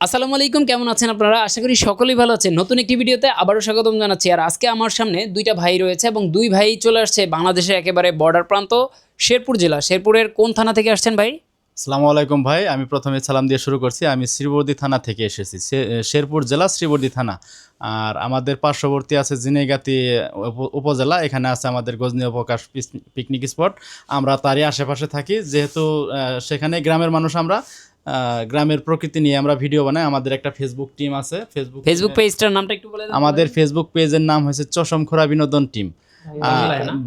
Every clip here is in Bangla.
আসসালামু আলাইকুম, কেমন আছেন আপনারা? আশা করি সকলেই ভালো আছেন। নতুন একটি ভিডিওতে আবারও স্বাগতম জানাচ্ছি। আর আজকে আমার সামনে দুইটা ভাই রয়েছে এবং দুই ভাই চলে আসছে বাংলাদেশের একেবারে বর্ডার প্রান্ত, শেরপুর জেলা। শেরপুরের কোন থানা থেকে আসছেন ভাই? আসসালামু আলাইকুম ভাই, আমি প্রথমে সালাম দিয়ে শুরু করছি। আমি শ্রীবর্দী থানা থেকে এসেছি শেরপুর জেলা শ্রীবর্দী থানা। আর আমাদের পার্শ্ববর্তী আছে জিনেগাতি উপ- উপজেলা, এখানে আছে আমাদের গজনী অবকাশ পিকনিক স্পট আমরা তারই আশেপাশে থাকি, যেহেতু সেখানে গ্রামের মানুষ আমরা। গ্রামের প্রকৃতি নিয়ে আমরা ভিডিও বানাই। আমাদের একটা ফেসবুক টিম আছে। ফেসবুক ফেসবুক পেজটার নামটা একটু বলে আমাদের ফেসবুক পেজের নাম হয়েছে চশমখোরা বিনোদন টিম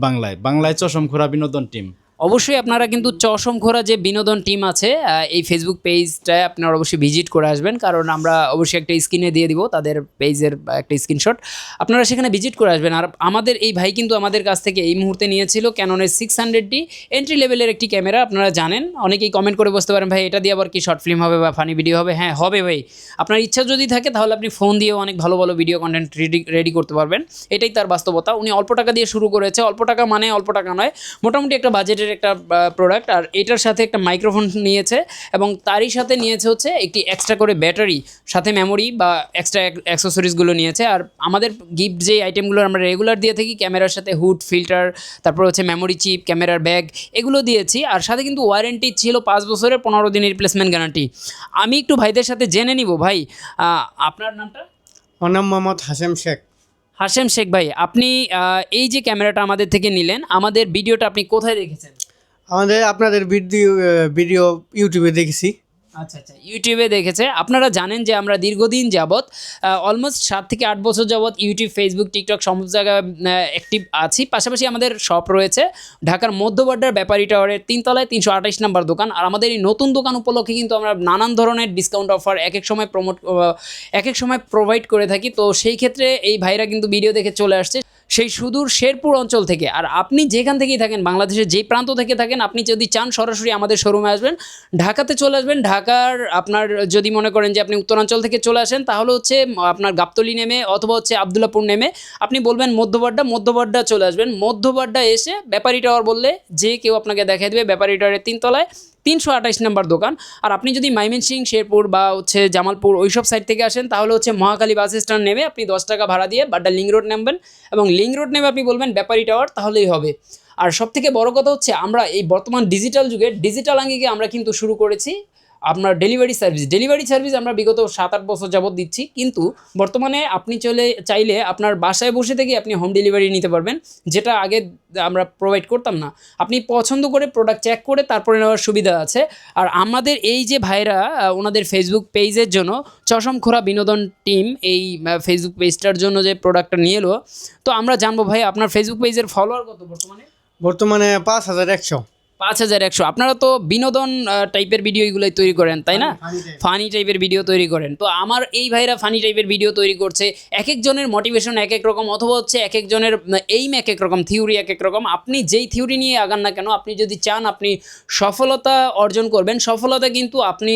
বাংলায় বাংলায়। চশম খোরা বিনোদন টিম অবশ্যই আপনারা কিন্তু চশম খোরা যে বিনোদন টিম আছে এই ফেসবুক পেজটায় আপনারা অবশ্যই ভিজিট করে আসবেন। কারণ আমরা অবশ্যই একটা স্ক্রিনে দিয়ে দিব তাদের পেজের একটা স্ক্রিনশট আপনারা সেখানে ভিজিট করে আসবেন। আর আমাদের এই ভাই কিন্তু আমাদের কাছ থেকে এই মুহূর্তে নিয়েছিল ক্যাননের সিক্স হান্ড্রেডটি এন্ট্রি লেভেলের একটি ক্যামেরা আপনারা জানেন। অনেকেই কমেন্ট করে বসতে পারেন, ভাই, এটা দিয়ে আবার কি শর্ট ফিল্ম হবে বা ফানি ভিডিও হবে? হ্যাঁ হবে ভাই। আপনার ইচ্ছা যদি থাকে, তাহলে আপনি ফোন দিয়েও অনেক ভালো ভালো ভিডিও কন্টেন্ট রেডি রেডি করতে পারবেন। এটাই তার বাস্তবতা। উনি অল্প টাকা দিয়ে শুরু করেছে। অল্প টাকা মানে অল্প টাকা নয়। মোটামুটি একটা বাজেটের একটা প্রোডাক্ট আর এটার সাথে একটা মাইক্রোফোন নিয়েছে এবং তারই সাথে নিয়েছে হচ্ছে একটি এক্সট্রা করে ব্যাটারি সাথে মেমোরি বা এক্সট্রা অ্যাক্সেসরিজগুলো নিয়েছে। আর আমাদের গিফট যে আইটেমগুলো আমরা রেগুলার দিয়ে থাকি ক্যামেরার সাথে হুড ফিল্টার তারপর হচ্ছে মেমোরি চিপ ক্যামেরার ব্যাগ এগুলো দিয়েছি। আর সাথে কিন্তু ওয়ারেন্টি ছিল পাঁচ বছরের পনেরো দিনের রিপ্লেসমেন্ট গ্যারান্টি আমি একটু ভাইদের সাথে জেনে নিব ভাই। আপনার নামটা? আমার নাম মোহাম্মদ হাসেম শেখ। হাশেম শেখ ভাই আপনি এই যে ক্যামেরাটা আমাদের থেকে নিলেন আমাদের ভিডিওটা আপনি কোথায় দেখেছেন? আমাদের আপনাদের ভিডিও ভিডিও ইউটিউবে দেখেছি। আচ্ছা আচ্ছা ইউটিউবে দেখেছে। আপনারা জানেন যে আমরা দীর্ঘদিন যাবৎ অলমোস্ট সাত থেকে আট বছর যাবৎ ইউটিউব ফেসবুক টিকটক সমস্ত জায়গায় অ্যাক্টিভ আছি। পাশাপাশি আমাদের শপ রয়েছে ঢাকার মধ্যবাড্ডার ব্যাপারী টাওয়ারের তিনতলায় তিনশো আঠাশ নাম্বার দোকান। আর আমাদের এই নতুন দোকান উপলক্ষে কিন্তু আমরা নানান ধরনের ডিসকাউন্ট অফার এক এক সময় প্রমোট এক এক সময় প্রোভাইড করে থাকি। তো সেই ক্ষেত্রে এই ভাইরা কিন্তু ভিডিও দেখে চলে আসছে। সেই সুদূর শেরপুর অঞ্চল থেকে। আর আপনি যেখান থেকেই থাকেন, বাংলাদেশের যেই প্রান্ত থেকে থাকেন, আপনি যদি চান সরাসরি আমাদের শোরুমে আসবেন, ঢাকাতে চলে আসবেন। ঢাকার আপনার যদি মনে করেন যে আপনি উত্তরাঞ্চল থেকে চলে আসেন, তাহলে হচ্ছে আপনার গাবতলি নেমে অথবা হচ্ছে আবদুল্লাপুর নেমে আপনি বলবেন মধ্যবাড্ডা মধ্যবাড্ডা চলে আসবেন। মধ্যবাড্ডা এসে ব্যাপারী টাওয়ার বললে যে কেউ আপনাকে দেখাই দেবে। ব্যাপারী টাওয়ারের তিনতলায় তিনশো আঠাশ নাম্বার দোকান। আর আপনি যদি মাইমেনসিং শেরপুর বা হচ্ছে জামালপুর ওই সব সাইড থেকে আসেন, তাহলে হচ্ছে মহাকালী বাস স্ট্যান্ড নেমে আপনি দশ টাকা ভাড়া দিয়ে বাড্ডা লিঙ্ক রোড নামবেন এবং লিঙ্ক রোড নেবে আপনি বলবেন ব্যাপারী টাওয়ার, তাহলেই হবে। আর সব থেকে বড় কথা হচ্ছে, আমরা এই বর্তমান ডিজিটাল যুগে ডিজিটাল আঙ্গিকে আমরা কিন্তু শুরু করেছি আপনার ডেলিভারি সার্ভিস ডেলিভারি সার্ভিস আমরা বিগত সাত আট বছর যাবৎ দিচ্ছি। কিন্তু বর্তমানে আপনি চলে, চাইলে আপনার বাসায় বসে থেকে আপনি হোম ডেলিভারি নিতে পারবেন, যেটা আগে আমরা প্রোভাইড করতাম না। আপনি পছন্দ করে প্রোডাক্ট চেক করে তারপরে নেওয়ার সুবিধা আছে। আর আমাদের এই যে ভাইরা ওনাদের ফেসবুক পেজের জন্য চশম খোরা বিনোদন টিম এই ফেসবুক পেজটার জন্য যে প্রোডাক্টটা নিয়ে এলো, তো আমরা জানব ভাই, আপনার ফেসবুক পেজের ফলোয়ার কত বর্তমানে? বর্তমানে পাঁচ হাজার একশো। পাঁচ হাজার একশো। আপনারা তো বিনোদন টাইপের ভিডিও এগুলোই তৈরি করেন তাই না? ফানি টাইপের ভিডিও তৈরি করেন। তো আমার এই ভাইরা ফানি টাইপের ভিডিও তৈরি করছে। এক একজনের মোটিভেশন এক এক রকম অথবা হচ্ছে এক একজনের এইম এক এক রকম থিওরি এক এক রকম। আপনি যেই থিওরি নিয়ে আগান না কেন আপনি যদি চান আপনি সফলতা অর্জন করবেন। সফলতা কিন্তু আপনি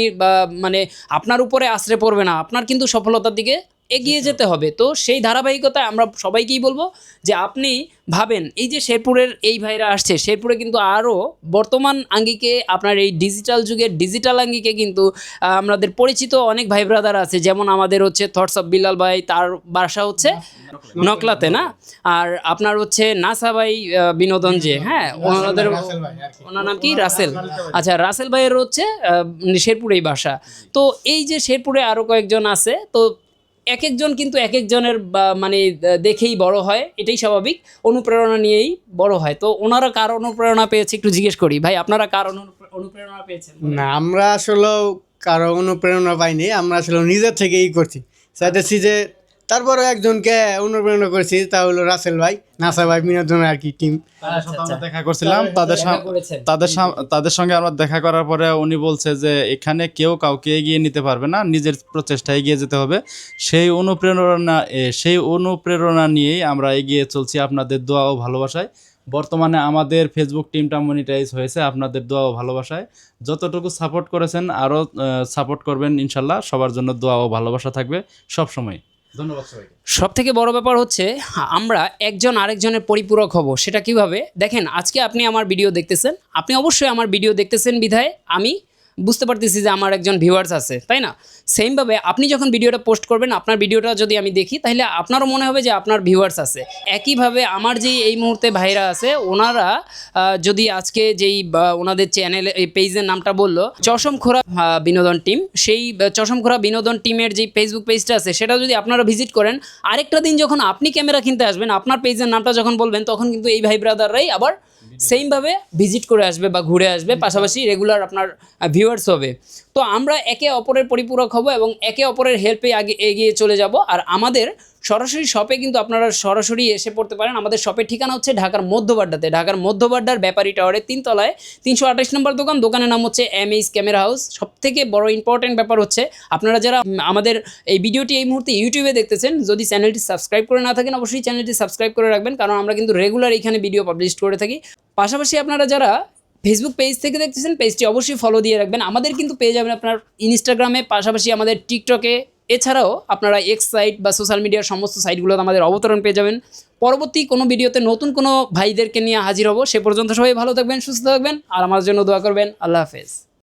মানে আপনার উপরে আশ্রে পড়বে না। আপনার কিন্তু সফলতার দিকে এগিয়ে যেতে হবে। তো সেই ধারাবাহিকতায় আমরা সবাইকেই বলব যে আপনি ভাবেন এই যে শেরপুরের এই ভাইরা আসছে শেরপুরে কিন্তু আরও বর্তমান আঙ্গিকে আপনার এই ডিজিটাল যুগের ডিজিটাল আঙ্গিকে কিন্তু আমাদের পরিচিত অনেক ভাই ব্রাদার আছে যেমন আমাদের হচ্ছে থটস অফ বিলাল ভাই তার বাসা হচ্ছে নকলাতে না? আর আপনার হচ্ছে নাসা ভাই বিনোদন যে হ্যাঁ ওনাদের ওনার নাম কি? রাসেল। আচ্ছা রাসেল ভাইয়ের হচ্ছে শেরপুরেই বাসা। তো এই যে শেরপুরে আরও কয়েকজন আছে তো এক একজন কিন্তু এক একজনের মানে দেখেই বড় হয়, এটাই স্বাভাবিক। অনুপ্রেরণা নিয়েই বড় হয়। তো ওনারা কার অনুপ্রেরণা পেয়েছে একটু জিজ্ঞেস করি। ভাই, আপনারা কার অনুপ্রেরণা পেয়েছেন? না, আমরা আসলে কারও অনুপ্রেরণা পাইনি, আমরা আসলে নিজের থেকেই করছি। চাইতেছি যে তারপরে একজনকে অনুপ্রেরণা করেছি তা হলো রাসেল ভাই নাসা ভাই বিনোদন আর কি টিম তাদের সাথে আমরা দেখা করছিলাম। তাদের। তাদের তাদের সঙ্গে আমরা দেখা করার পরে উনি বলছে যে এখানে কেউ কাউকে এগিয়ে নিতে পারবে না নিজের প্রচেষ্টায় এগিয়ে যেতে হবে। সেই অনুপ্রেরণা সেই অনুপ্রেরণা নিয়েই আমরা এগিয়ে চলছি আপনাদের দোয়া ও ভালোবাসায়। বর্তমানে আমাদের ফেসবুক টিমটা মনিটাইজ হয়েছে আপনাদের দোয়া ও ভালোবাসায়। যতটুকু সাপোর্ট করেছেন আরও সাপোর্ট করবেন ইনশাল্লাহ সবার জন্য দোয়া ও ভালোবাসা থাকবে সব সময় ধন্যবাদ সব থেকে বড় ব্যাপার হচ্ছে, আমরা একজন আরেকজনের পরিপূরক হব, সেটা কীভাবে? দেখেন, আজকে আপনি আমার ভিডিও দেখতেছেন। আপনি অবশ্যই আমার ভিডিও দেখতেছেন বিধায়, আমি বুঝতে পারতেছি যে আমার একজন ভিউয়ার্স আছে তাই না? সেমভাবে আপনি যখন ভিডিওটা পোস্ট করবেন আপনার ভিডিওটা যদি আমি দেখি তাহলে আপনারও মনে হবে যে আপনার ভিউয়ার্স আছে। একইভাবে আমার যেই এই মুহূর্তে ভাইরা আছে ওনারা যদি আজকে যেই ওনাদের চ্যানেল এই পেজের নামটা বলল চশমখোরা বিনোদন টিম সেই আহ, চশমখোরা বিনোদন টিমের যে ফেসবুক পেজটা আছে সেটা যদি আপনারা ভিজিট করেন আরেকটা দিন যখন আপনি ক্যামেরা কিনতে আসবেন আপনার পেজের নামটা যখন বলবেন তখন কিন্তু এই ভাই ব্রাদাররাই আবার সেমভাবে ভিজিট করে আসবে বা ঘুরে আসবে পাশাপাশি রেগুলার আপনার ভিউয়ার্স হবে। তো আমরা একে অপরের পরিপূরক হব এবং একে অপরের হেল্পে আগে এগিয়ে চলে যাব। আর আমাদের সরাসরি শপে কিন্তু আপনারা সরাসরি এসে পড়তে পারেন। আমাদের শপের ঠিকানা হচ্ছে ঢাকার মধ্যবাড্ডাতে। ঢাকার মধ্যবাড্ডার ব্যাপারী টাওয়ারের তিনতলায় তিনশো আঠাশ নম্বর দোকান। দোকানের নাম হচ্ছে এম এইচ ক্যামেরা হাউস সব থেকে বড় ইম্পর্টেন্ট ব্যাপার হচ্ছে, আপনারা যারা আমাদের এই ভিডিওটি এই মুহূর্তে ইউটিউবে দেখতেছেন, যদি চ্যানেলটি সাবস্ক্রাইব করে না থাকেন, অবশ্যই চ্যানেলটি সাবস্ক্রাইব করে রাখবেন, কারণ আমরা কিন্তু রেগুলার এখানে ভিডিও পাবলিশ করে থাকি। পাশাপাশি আপনারা যারা ফেসবুক পেজ থেকে দেখতেছেন পেজটি অবশ্যই ফলো দিয়ে রাখবেন। আমাদের কিন্তু পেয়ে যাবেন আপনার ইনস্টাগ্রামে পাশাপাশি আমাদের টিকটকে এছাড়াও আপনারা এক্স সাইট বা সোশ্যাল মিডিয়ার সমস্ত সাইটগুলোতে আমাদের অবতরণ পেয়ে যাবেন। পরবর্তী কোনো ভিডিওতে নতুন কোনো ভাইদেরকে নিয়ে হাজির হব, সে পর্যন্ত সবাই ভালো থাকবেন, সুস্থ থাকবেন, আর আমার জন্য দোয়া করবেন। আল্লাহ হাফেজ।